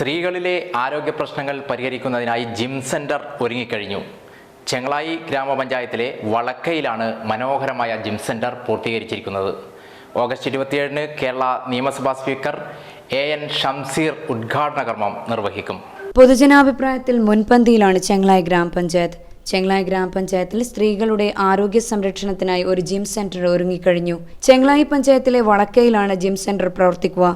സ്ത്രീകളിലെ ആരോഗ്യ പ്രശ്നങ്ങൾ പരിഹരിക്കുന്നതിനായി ജിം സെന്റർ ഒരുങ്ങിക്കഴിഞ്ഞു. ചെങ്ങളായി ഗ്രാമപഞ്ചായത്തിലെ വളക്കയിലാണ് മനോഹരമായ ജിം സെന്റർ പൂർത്തീകരിച്ചിരിക്കുന്നത്. ഓഗസ്റ്റ് ഇരുപത്തിയേഴിന് കേരള നിയമസഭാ സ്പീക്കർ എ എൻ ഷംസീർ ഉദ്ഘാടന കർമ്മം നിർവഹിക്കും. പൊതുജനാഭിപ്രായത്തിൽ മുൻപന്തിയിലാണ് ചെങ്ങളായി ഗ്രാമപഞ്ചായത്ത്. ചെങ്ങളായി ഗ്രാമപഞ്ചായത്തിൽ സ്ത്രീകളുടെ ആരോഗ്യ സംരക്ഷണത്തിനായി ഒരു ജിം സെന്റർ ഒരുങ്ങിക്കഴിഞ്ഞു. ചെങ്ങളായി പഞ്ചായത്തിലെ വളക്കയിലാണ് ജിം സെന്റർ പ്രവർത്തിക്കുക.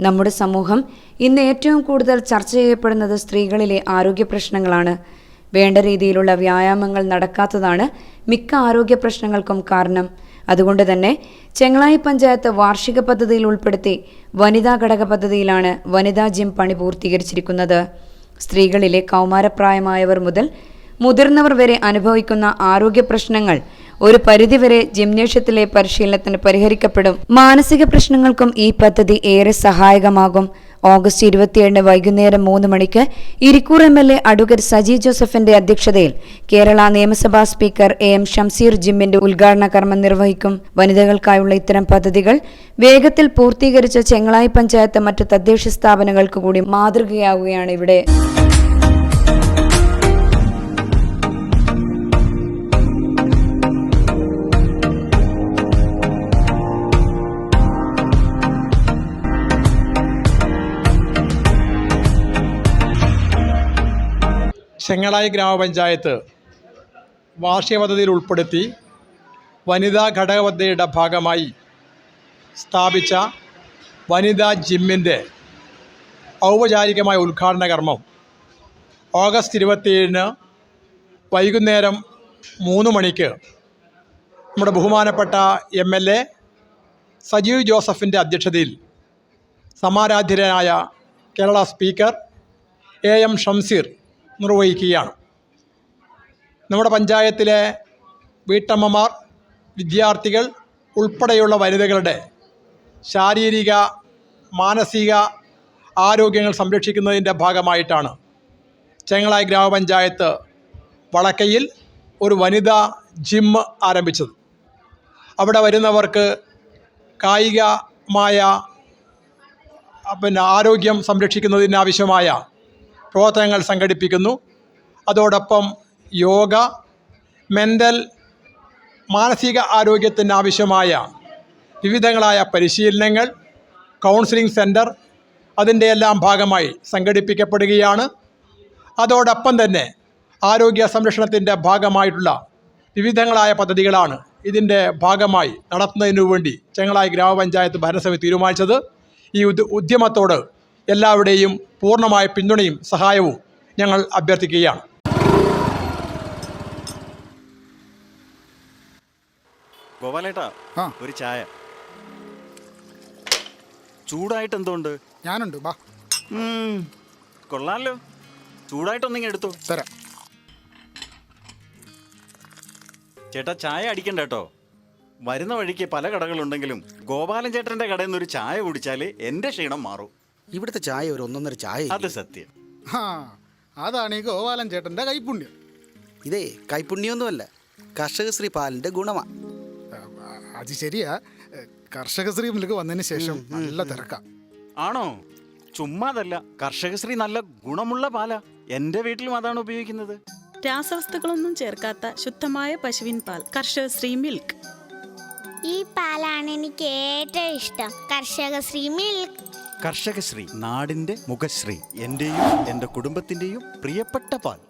നമ്മുടെ സമൂഹം ഇന്ന് ഏറ്റവും കൂടുതൽ ചർച്ച ചെയ്യപ്പെടുന്നത് സ്ത്രീകളിലെ ആരോഗ്യ പ്രശ്നങ്ങളാണ്. വേണ്ട രീതിയിലുള്ള വ്യായാമങ്ങൾ നടക്കാത്തതാണ് മിക്ക ആരോഗ്യ പ്രശ്നങ്ങൾക്കും കാരണം. അതുകൊണ്ട് തന്നെ ചെങ്ങളായി പഞ്ചായത്ത് വാർഷിക പദ്ധതിയിൽ ഉൾപ്പെടുത്തി വനിതാ ഘടക പദ്ധതിയിലാണ് വനിതാ ജിം പണി പൂർത്തീകരിച്ചിരിക്കുന്നത്. സ്ത്രീകളിലെ കൗമാരപ്രായമായവർ മുതൽ മുതിർന്നവർ വരെ അനുഭവിക്കുന്ന ആരോഗ്യ പ്രശ്നങ്ങൾ ഒരു പരിധിവരെ ജിംനേഷ്യത്തിലെ പരിശീലനത്തിന് പരിഹരിക്കപ്പെടും. മാനസിക പ്രശ്നങ്ങൾക്കും ഈ പദ്ധതി ഏറെ സഹായകമാകും. ഓഗസ്റ്റ് ഇരുപത്തിയേഴിന് വൈകുന്നേരം മൂന്ന് മണിക്ക് Irikkur M L A advocate Saji ജോസഫിന്റെ അധ്യക്ഷതയിൽ കേരള നിയമസഭാ സ്പീക്കർ എ എം ഷംസീർ ജിമ്മിന്റെ ഉദ്ഘാടന കർമ്മം നിർവഹിക്കും. വനിതകൾക്കായുള്ള ഇത്തരം പദ്ധതികൾ വേഗത്തിൽ പൂർത്തീകരിച്ച ചെങ്ങളായി പഞ്ചായത്ത് മറ്റ് തദ്ദേശ സ്ഥാപനങ്ങൾക്ക് കൂടി മാതൃകയാവുകയാണ് ഇവിടെ. ചെങ്ങളായി ഗ്രാമപഞ്ചായത്ത് വാർഷിക പദ്ധതിയിൽ ഉൾപ്പെടുത്തി വനിതാ ഘടക പദ്ധതിയുടെ ഭാഗമായി സ്ഥാപിച്ച വനിതാ ജിമ്മിന്റെ ഔപചാരികമായ ഉദ്ഘാടന കർമ്മം. ഓഗസ്റ്റ് ഇരുപത്തിയേഴിന് വൈകുന്നേരം മൂന്ന് മണിക്ക് നമ്മുടെ ബഹുമാനപ്പെട്ട എം എൽ എ സജീവ് ജോസഫിന്റെ അധ്യക്ഷതയിൽ സമാരാധ്യരായ Kerala speaker A M Shamseer നിർവഹിക്കുകയാണ്. നമ്മുടെ പഞ്ചായത്തിലെ വീട്ടമ്മമാർ വിദ്യാർത്ഥികൾ ഉൾപ്പെടെയുള്ള വനിതകളുടെ ശാരീരിക മാനസിക ആരോഗ്യങ്ങൾ സംരക്ഷിക്കുന്നതിന്റെ ഭാഗമായിട്ടാണ് ചെങ്ങളായി ഗ്രാമപഞ്ചായത്ത് വളക്കയിൽ ഒരു വനിതാ ജിം ആരംഭിച്ചത്. അവിടെ വരുന്നവർക്ക് കായികമായ പിന്നെ ആരോഗ്യം സംരക്ഷിക്കുന്നതിന് ആവശ്യമായ പ്രവർത്തനങ്ങൾ സംഘടിപ്പിക്കുന്നു. അതോടൊപ്പം യോഗ മെന്റൽ മാനസിക ആരോഗ്യത്തിന് ആവശ്യമായ വിവിധങ്ങളായ പരിശീലനങ്ങൾ കൗൺസിലിംഗ് സെന്റർ അതിന്റെ എല്ലാം ഭാഗമായി സംഘടിപ്പിക്കപ്പെടുകയാണ്. അതോടൊപ്പം തന്നെ ആരോഗ്യ സംരക്ഷണത്തിന്റെ ഭാഗമായിട്ടുള്ള വിവിധങ്ങളായ പദ്ധതികളാണ് ഇതിന്റെ ഭാഗമായി നടത്തുന്നതിനു വേണ്ടി ചെങ്ങളായി ഗ്രാമപഞ്ചായത്ത് ഭരണസമിതി തീരുമാനിച്ചത്. ഈ ഉദ് ഉദ്യമത്തോട് എല്ലാവരുടെയും പൂർണമായ പിന്തുണയും സഹായവും ഞങ്ങൾ അഭ്യർത്ഥിക്കുകയാണ്. ഗോപാലേട്ടാ ഒരു ചായ. ചൂടായിട്ട് എന്തുണ്ട്? ഞാനുണ്ട് ബാ. ഉം, കൊള്ളാലോ. ചൂടായിട്ടൊന്നിങ്ങ് എടുത്തോ. തരാം. ചേട്ടാ ചായ അടിക്കണ്ട കേട്ടോ. വരുന്ന വഴിക്ക് പല കടകളുണ്ടെങ്കിലും ഗോപാലൻ ചേട്ടന്റെ കടയിൽ നിന്ന് ഒരു ചായ കുടിച്ചാൽ എന്റെ ക്ഷീണം മാറും. ഇവിടുത്തെ ചായ ഒരു ഒന്നൊന്നര ചായ അത് സത്യം. ആ അതാണ് ഈ ഗോപാലൻ ചേട്ടന്റെ കൈപ്പുണ്യം ഇതേ കൈപ്പുണ്യൊന്നുമല്ല കർഷകശ്രീ പാലിന്റെ ഗുണമാ. അത് ശരിയാ. കർഷകശ്രീ മിൽക്ക് വന്നതിന് ശേഷം നല്ല തിരക്കാം. ആണോ? ചുമ്മാതല്ല കർഷകശ്രീ നല്ല ഗുണമുള്ള പാലാ. എന്റെ വീട്ടിലും അതാണ് ഉപയോഗിക്കുന്നത്. രാസവസ്തുക്കളൊന്നും ചേർക്കാത്ത ശുദ്ധമായ പശുവിൻ പാൽ കർഷകശ്രീ മിൽക്ക്. ഈ പാലാണ് എനിക്ക് ഏറ്റവും ഇഷ്ടം കർഷകശ്രീ മിൽക്ക്. കർഷകശ്രീ നാടിന്റെ മുഖശ്രീ എന്റെയും എന്റെ കുടുംബത്തിന്റെയും പ്രിയപ്പെട്ട പാൽ.